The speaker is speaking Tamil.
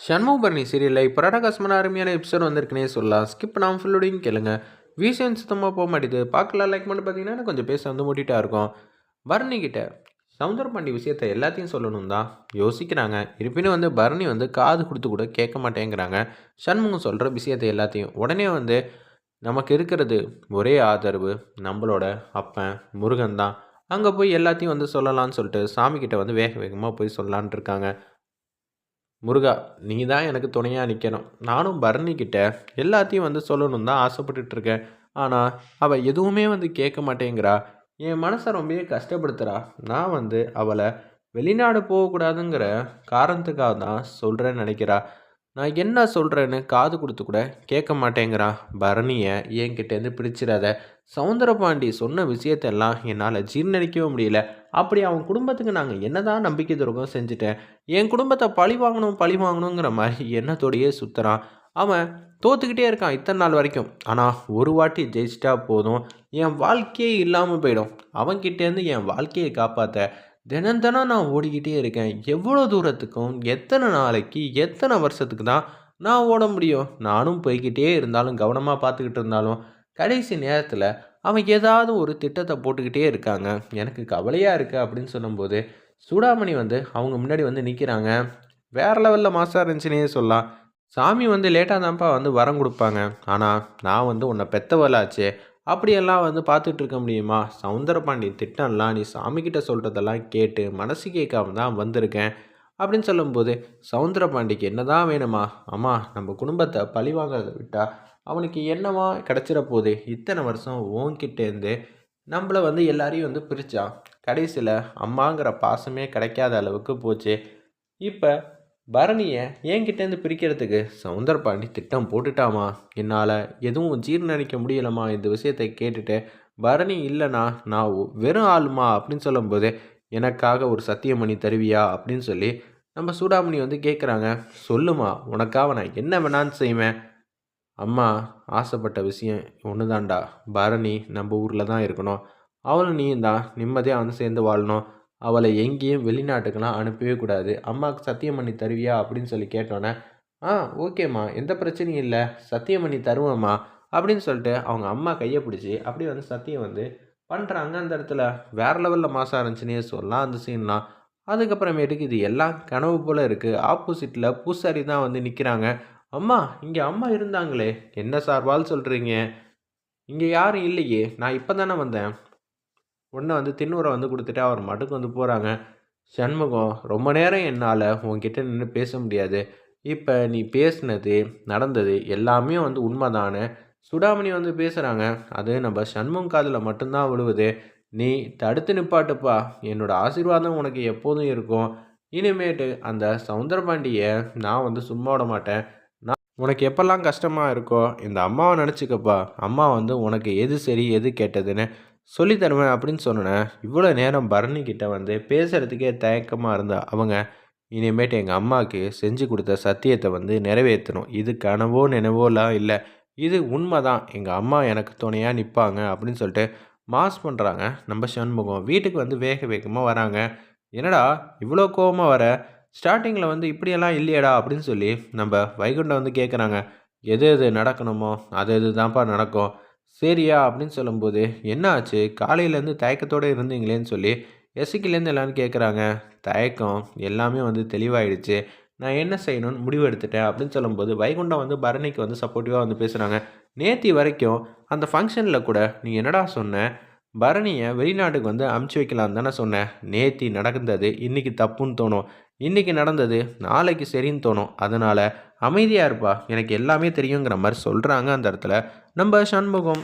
சண்முகபரணி சீரியலில் இப்போ ரடகாசமான அருமையான எபிசோட் வந்திருக்குனே சொல்லலாம். ஸ்கிப் நான் ஃபுல்லோடையும் கேளுங்க. வீசன் சுத்தமாக போக மாட்டேது. பார்க்கலாம். லைக் பண்ணி பார்த்தீங்கன்னா கொஞ்சம் பேச வந்து மூட்டிகிட்டா இருக்கும். பரணிக்கிட்ட சவுந்தர சவுந்தரபாண்டி விஷயத்தை எல்லாத்தையும் சொல்லணும் தான் யோசிக்கிறாங்க. இருப்பினும் வந்து பரணி வந்து காது கொடுத்து கூட கேட்க மாட்டேங்கிறாங்க. சண்முகம் சொல்கிற விஷயத்தை எல்லாத்தையும் உடனே வந்து நமக்கு இருக்கிறது ஒரே ஆதரவு. நம்மளோட அப்பன் முருகன் தான். அங்கே போய் எல்லாத்தையும் வந்து சொல்லலாம்னு சொல்லிட்டு சாமிக்கிட்ட வந்து வேக வேகமாக போய் சொல்லலான் இருக்காங்க. முருகா நீ தான் எனக்கு துணையாக நிற்கணும் நானும் பரணிக்கிட்ட எல்லாத்தையும் வந்து சொல்லணும் தான் ஆசைப்பட்டுட்டு இருக்கேன் ஆனால் அவள் எதுவுமே வந்து கேட்க மாட்டேங்கிறா. என் மனசை ரொம்பவே கஷ்டப்படுத்துகிறா நான் வந்து அவளை வெளிநாடு போகக்கூடாதுங்கிற காரணத்துக்காக தான் சொல்கிறேன்னு நினைக்கிறா. நான் என்ன சொல்கிறேன்னு காது கொடுத்து கூட கேட்க மாட்டேங்கிறா பரணியை என்கிட்டேருந்து பிடிச்சிடாத சவுந்தரபாண்டி சொன்ன விஷயத்தெல்லாம் என்னால் ஜீர்ணிக்கவே முடியல. அப்படி அவன் குடும்பத்துக்கு நாங்கள் என்னதான் நம்பிக்கை துரோகம் செஞ்சுட்டேன் என் குடும்பத்தை பழி வாங்கணும் பழி வாங்கணுங்கிற மாதிரி எண்ணத்தோடையே சுற்றுறான் அவன் தோத்துக்கிட்டே இருக்கான் இத்தனை நாள் வரைக்கும். ஆனால் ஒரு வாட்டி ஜெயிச்சிட்டா போதும். என் வாழ்க்கையே இல்லாமல் போயிடும். அவன்கிட்டேருந்து என் வாழ்க்கையை காப்பாற்ற தினம் தினம் நான் ஓடிக்கிட்டே இருக்கேன். எவ்வளோ தூரத்துக்கும் எத்தனை நாளைக்கு எத்தனை வருஷத்துக்கு தான் நான் ஓட முடியும். நானும் போய்கிட்டே இருந்தாலும் கவனமாக பார்த்துக்கிட்டு இருந்தாலும் கடைசி நேரத்தில் அவன் ஏதாவது ஒரு திட்டத்தை போட்டுக்கிட்டே இருக்காங்க. எனக்கு கவலையாக இருக்குது அப்படின்னு சொல்லும்போது சூடாமணி வந்து அவங்க முன்னாடி வந்து நிற்கிறாங்க வேறு லெவலில் மாஸ்டர் இருந்துச்சுன்னே சொல்லலாம். சாமி வந்து லேட்டாக தான்ப்பா வந்து வரம் கொடுப்பாங்க. ஆனால் நான் வந்து உன்னை பெத்தவளாச்சே. அப்படியெல்லாம் வந்து பார்த்துட்டு இருக்க முடியுமா? சவுந்தரபாண்டி திட்டம்லாம் நீ சாமிக்கிட்ட சொல்கிறதெல்லாம் கேட்டு மனசு கேட்காம தான் வந்திருக்கேன். அப்படின்னு சொல்லும்போது சவுந்தரபாண்டிக்கு என்ன தான் வேணுமா? அம்மா நம்ம குடும்பத்தை பழி வாங்கிறத விட்டால் அவனுக்கு என்னவா கிடச்சிட போகுது? இத்தனை வருஷம் ஓங்கிட்டேருந்து நம்மளை வந்து எல்லாரையும் வந்து பிரித்தான் கடைசியில் அம்மாங்கிற பாசமே கிடைக்காத அளவுக்கு போச்சு. இப்போ பரணியை என்கிட்டேருந்து பிரிக்கிறதுக்கு சவுந்தரபாண்டி திட்டம் போட்டுட்டாமா? என்னால் எதுவும் ஜீர்ணிக்க முடியலம்மா இந்த விஷயத்தை கேட்டுட்டு பரணி இல்லைனா நான் வெறும் ஆளுமா? அப்படின்னு சொல்லும்போது எனக்காக ஒரு சத்தியமணி தருவியா? அப்படின்னு சொல்லி நம்ம சூடாமணி வந்து கேட்குறாங்க சொல்லுமா? உனக்காக நான் என்ன வேணான்னு செய்வேன். அம்மா ஆசைப்பட்ட விஷயம் ஒன்று தான்டா பரணி நம்ம ஊரில் தான் இருக்கணும். அவளும் நீ தான் நிம்மதியாக வந்து சேர்ந்து வாழணும். அவளை எங்கேயும் வெளிநாட்டுக்கெல்லாம் அனுப்பவே கூடாது. அம்மாவுக்கு சத்தியம் பண்ணி தருவியா அப்படின்னு சொல்லி கேட்டோன்னே ஆ ஓகேம்மா. எந்த பிரச்சனையும் இல்லை. சத்தியம் பண்ணி தருவேம்மா. அப்படின்னு சொல்லிட்டு அவங்க அம்மா கையை பிடிச்சி அப்படியே வந்து சத்தியம் வந்து பண்ணுறாங்க அந்த இடத்துல. வேறு லெவலில் மாசாக இருந்துச்சுன்னே சொல்லலாம் அந்த சீன்லாம் அதுக்கப்புறமேட்டுக்கு இது எல்லாம் கனவு போல் இருக்குது ஆப்போசிட்டில் பூசாரி தான் வந்து நிற்கிறாங்க அம்மா இங்கே அம்மா இருந்தாங்களே. என்ன சார்பால் சொல்கிறீங்க இங்கே யாரும் இல்லையே. நான் இப்போ தானே வந்தேன். உடனே வந்து தின்னூரை வந்து கொடுத்துட்டு அவர் மட்டுக்கு வந்து போகிறாங்க சண்முகம் ரொம்ப நேரம் என்னால் உங்ககிட்ட நின்று பேச முடியாது. இப்போ நீ பேசினது நடந்தது எல்லாமே வந்து உண்மைதானே? சுடாமணி வந்து பேசுகிறாங்க அது நம்ம சண்முகம் காதில் மட்டும்தான் விழுவுது. நீ தடுத்து நிப்பாட்டுப்பா. என்னோடய ஆசீர்வாதம் உனக்கு எப்போதும் இருக்கும். இனிமேட்டு அந்த சவுந்தரபாண்டியை நான் வந்து சும்மா விட மாட்டேன். உனக்கு எப்பெல்லாம் கஷ்டமாக இருக்கோ இந்த அம்மாவை நினச்சிக்கப்பா அம்மா வந்து உனக்கு எது சரி எது கெட்டதுன்னு சொல்லி தருவேன் அப்படின்னு சொன்னேன் இவ்வளோ நேரம் பரணிக்கிட்ட வந்து பேசுகிறதுக்கே தயக்கமாக இருந்தா அவங்க இனிமேட்டு எங்கள் அம்மாவுக்கு செஞ்சு கொடுத்த சத்தியத்தை வந்து நிறைவேற்றணும். இது கனவோ நினைவோலாம் இல்லை இது உண்மை தான் எங்கள் அம்மா எனக்கு துணையாக நிற்பாங்க அப்படின்னு சொல்லிட்டு மாஸ் பண்ணுறாங்க நம்ம சண்முகம் வீட்டுக்கு வந்து வேக வேகமாக வராங்க. என்னடா இவ்வளோ கோபமாக வர? ஸ்டார்டிங்கில் வந்து இப்படியெல்லாம் இல்லையடா அப்படின்னு சொல்லி நம்ம வைகுண்டம் வந்து கேட்குறாங்க. எது எது நடக்கணுமோ அது எது தான்ப்பா நடக்கும். சரியா அப்படின்னு சொல்லும்போது என்ன ஆச்சு? காலையிலேருந்து தயக்கத்தோடு இருந்தீங்களேன்னு சொல்லி எசிக்கிலேருந்து எல்லாரும் கேட்குறாங்க. தயக்கம் எல்லாமே வந்து தெளிவாயிடுச்சு. நான் என்ன செய்யணும்னு முடிவு எடுத்துட்டேன் அப்படின்னு சொல்லும்போது வைகுண்டம் வந்து பரணிக்கு வந்து சப்போர்ட்டிவாக வந்து பேசுகிறாங்க நேத்தி வரைக்கும் அந்த ஃபங்க்ஷனில் கூட நீ என்னடா சொன்ன? பரணியை வெளிநாட்டுக்கு வந்து அமுச்சு வைக்கலாம் தானே சொன்னேன் நேத்தி நடந்தது இன்றைக்கி தப்புன்னு தோணும். இன்றைக்கி நடந்தது நாளைக்கு சரின்னு தோணும். அதனால் அமைதியாக இருப்பா. எனக்கு எல்லாமே தெரியுங்கிற மாதிரி சொல்கிறாங்க அந்த இடத்துல. நம்ம சண்முகம்.